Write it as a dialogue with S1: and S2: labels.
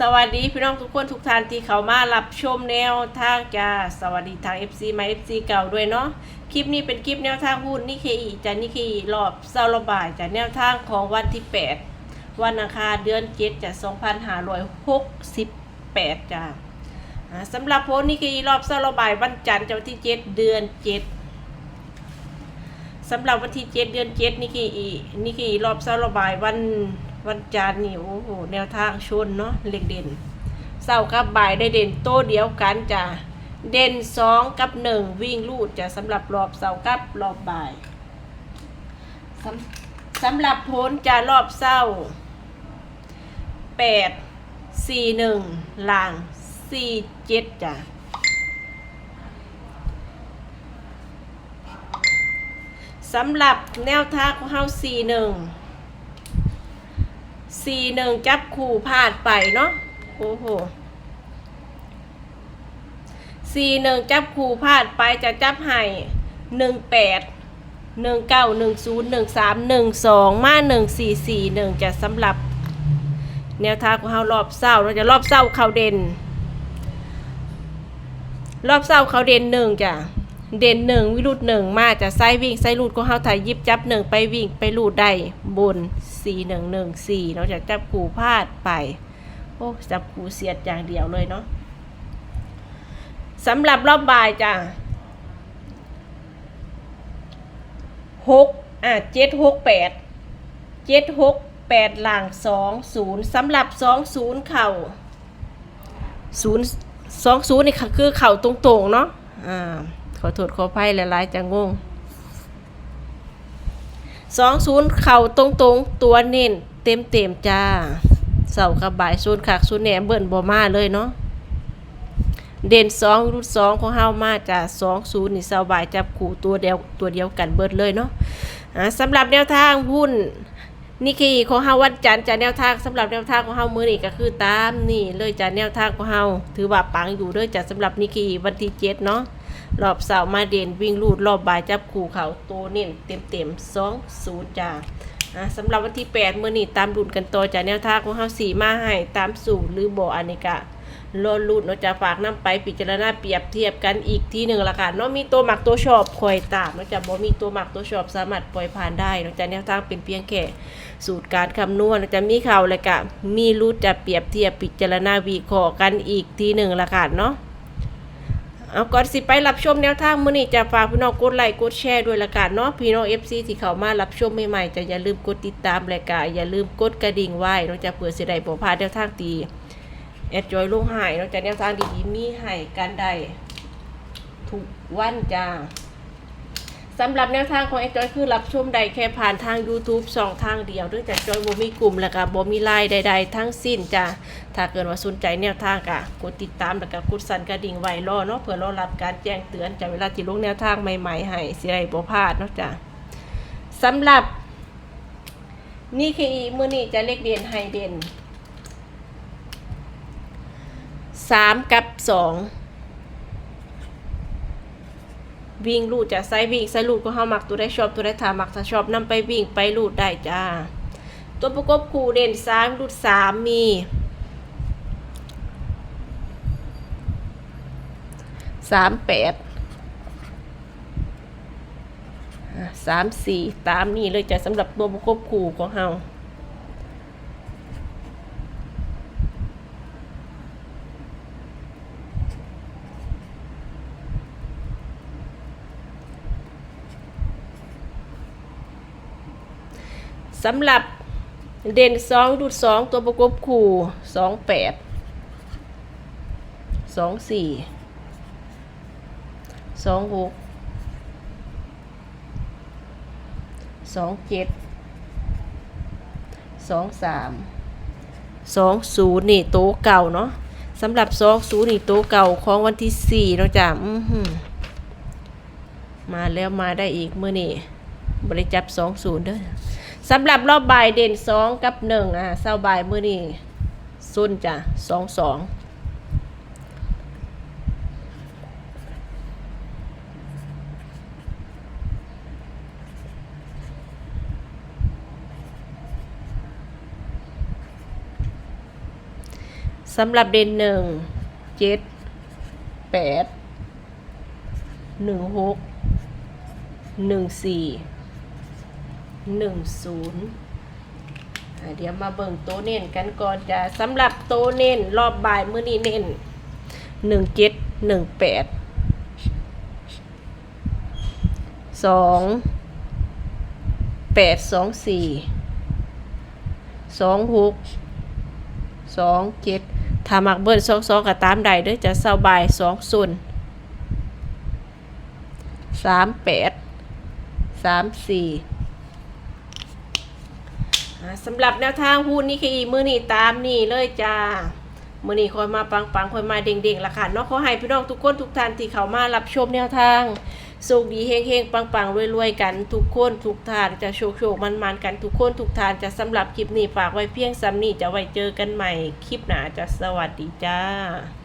S1: สวัสดีพี่น้องทุกคนทุกท่านที่เขามารับชมแนวทางจ้าสวัสดีทาง FC มา FC เก่าด้วยเนาะคลิปนี้เป็นคลิปแนวทางหุ้นนิเคอีจะนิเคอีรอบเซาระบายจากแนวทางของวันที่ 8 วันอังคารเดือน7จาก2568 จ้าอ่าสำหรับโพสนิเคอีรอบเซาระบายวันจันทร์จะวันที่ 7 เดือน7สำหรับวันที่ 7 เดือน7นิเคอีนิเคอีรอบเซาระบายวัน วันจันทร์นี่โอ้โหแนวทางชนเนาะเล็กเด่นเศร้ากับบ่ายได้เด่นโต้เดียวกันจ้ะเด่นสองกับหนึ่งวิ่งลูดจะสำหรับรอบเศร้ากับรอบบ่ายสำสำหรับผลจะรอบเศร้าแปดสี่หนึ่งล่างสี่เจ็ดจ้ะสำหรับแนวทางของเฮาสี่หนึ่ง สี่หนึ่งจับคู่พลาดไปเนาะโอ้โหสี่หนึ่งจับคู่พลาดไปจะจับให้หนึ่งแปดหนึ่งเก้าหนึ่งศูนย์หนึ่งสามหนึ่งสองมาหนึ่งสี่สี่หนึ่งจะสำหรับ แนวทางของเรารอบเศร้าเราจะรอบเศร้าเขาเด่น รอบเศร้าเขาเด่นหนึ่งจ้ะ เด่นหนึ่งวิรุดหนึ่งมาจะไซวิ่งไซรูดก็เฮาถ่ายยิบจับหนึ่งไปวิ่งไปรูดได้บนสี่หนึ่งหนึ่งสี่เราจะจับขู่พลาดไป โอ้จับขู่เสียดอย่างเดียวเลยเนาะสำหรับรอบบ่ายจ้ะหกอะเจ็ดหกแปดเจ็ดหกแปดหลังสองศูนย์สำหรับสองศูนย์เข่าศูนย์สองศูนย์นี่คือเข่าตรงๆเนาะอ่า ขอโทษขออภัยหลายๆจะงงสองศูนย์เข่าตรงๆตัวเน้นเต็มเต็มๆจ้าเสากับบายศูนย์ขากศูนย์แหนมเบิ่นบ่มาเลยเนาะเด่นสองรุ่นสองของเฮามาจากสองศูนย์นี่เสาบ่ายจับขู่ตัวเดียวตัวเดียวกันเบิดเลยเนาะอ่าสำหรับแนวทางหุ้นนี่คือของเฮาวันจันทร์จะแนวทางสำหรับแนวทางของเฮามื้อนี้ก็คือตามนี่เลยจะแนวทางของเฮาถือว่าปังอยู่เด้วยจ้ะสำหรับนิกีวันที่เจ็ดเนาะ รอบเสาร์มาเด่นวิ่งลูดรอบบ่ายจับขู่เขาโตเน้นเต็มเต็มสองศูนย์จ้าอะสำหรับวันที่แปดมื่อนี้ตามรุ่นกันต่อจากแนวทางของเฮาสีมาให้ตามสูตรหรือบ่ออันนี้กะรอรุ่นเนาะจะฝากน้ำไปพิจารณาเปรียบเทียบกันอีกทีหนึ่งละค่ะเนาะมีตัวหมักตัวชอบคอยตามเนาะจะบ่มีตัวหมักตัวชอบสามารถปล่อยผ่านได้เนาะจะแนวทางเป็นเพียงแค่สูตรการคำนวณเนาะจะมีเข่าเลยกะมีรูดจะเปรียบเทียบพิจารณาวิเคราะห์กันอีกทีหนึ่งละค่ะเนาะ เอาก่อนสิไปรับชมแนวทางมื้อนี้จะฝากพี่น้องกดไลค์กดแชร์ด้วยละกันเนาะพี่น้อง FC ที่เข้ามารับชมใหม่ๆจะอย่าลืมกดติดตามรายการอย่าลืมกดกระดิ่งไว้เนาะจะเผื่อสิได้บ่พลาดแนวทางดีแอดจอยลงใหายเนาะจะแนวทางดีๆมีให้กันได้ทุกวันจ้า สำหรับแนวทางของแอดจอยคือรับชมได้แค่ผ่านทาง YouTube สองทางเดียวด้วยจากจอยบ่มีกลุ่มแล้วก็บ่มีไลน์ใด ๆ ทั้งสิ้นจ้าถ้าเกิดว่าสนใจแนวทางกะกดติดตามแล้วก็กดสั่นกระดิ่งไว้รอเนาะเพื่อรอรับการแจ้งเตือนจากเวลาที่ลงแนวทางใหม่ๆให้สิได้บ่พลาดเนาะจ้ะสำหรับนี่คืออีมือนี้จะเลขเด่นให้เด่นสามกับสอง วิ่งลูดจะใส่วิ่งใส่ลูดก็เฮามักตัวได้ชอบตัวได้ถามักถ้าชอบนำไปวิ่งไปลูดได้จ้า ตัวประกบคู่เด่นสามลูดสามมีสามแปดสามสี่ตามนี้เลยจะสำหรับตัวประกบคู่ของเฮา สำหรับเด่นสองดูดสองตัวประกบคู่สองแปดสองสี่สองหกสองเจ็ดสองสามสองศูนย์นี่โต๊ะเก่าเนาะสำหรับสองศูนย์นี่โต๊ะเก่าของวันที่สี่เนาะจ้ะมาแล้วมาได้อีกเมื่อนี่บริจับสองศูนย์เด้อ สำหรับรอบบ่ายเด่นสองกับหนึ่งอะเศร้าบ่ายเมื่อนี่ซุนจ้ะสองสองสสำหรับเด่นหนึ่งเจ็ดแปดหนึ่งหกหนึ่งสี่ หนึ่งศูนย์เดี๋ยวมาเบิ่งโตเน้นกันก่อนจ้ะสำหรับโตเน้นรอบบ่ายมื้อนี้เน้นหนึ่งเจ็ดหนึ่งแปดสองแปดสองสี่สองหกสองเจ็ดถ้ามักเบิ้ลสองสองก็ตามใดเด้อจะเศร้าบายสองศูนย์สามแปดสามสี่ สำหรับแนวทางหุ้นนี่คือมือนี่ตามนี่เลยจ้ามือนี่คอยมาปังปังคอยมาเด้งๆละค่ะเนาะขอให้พี่น้องทุกคนทุกท่านที่เข้ามารับชมแนวทางสุขดีเฮงๆปังๆรวยๆกันทุกคนทุกท่านจะโชคโชคๆมันๆกันทุกคนทุกท่านจะสำหรับคลิปนี้ฝากไว้เพียงซ้ำนี้จะไว้เจอกันใหม่คลิปหน้าจะสวัสดีจ้า